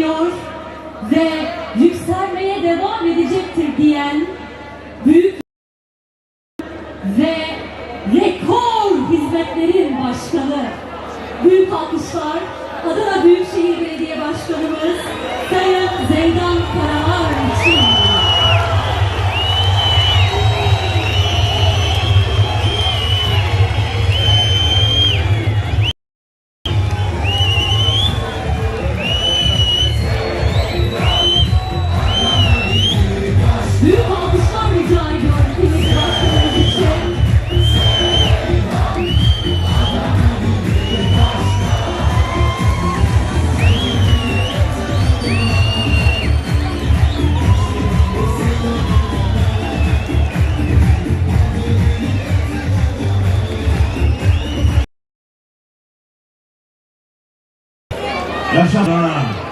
ediyor ve yükselmeye devam edecektir diyen büyük ve rekor hizmetlerin başkanı. Büyük alkışlar Adana Büyükşehir Belediye Başkanımız Sayın Zeydan Karaar Yaşa.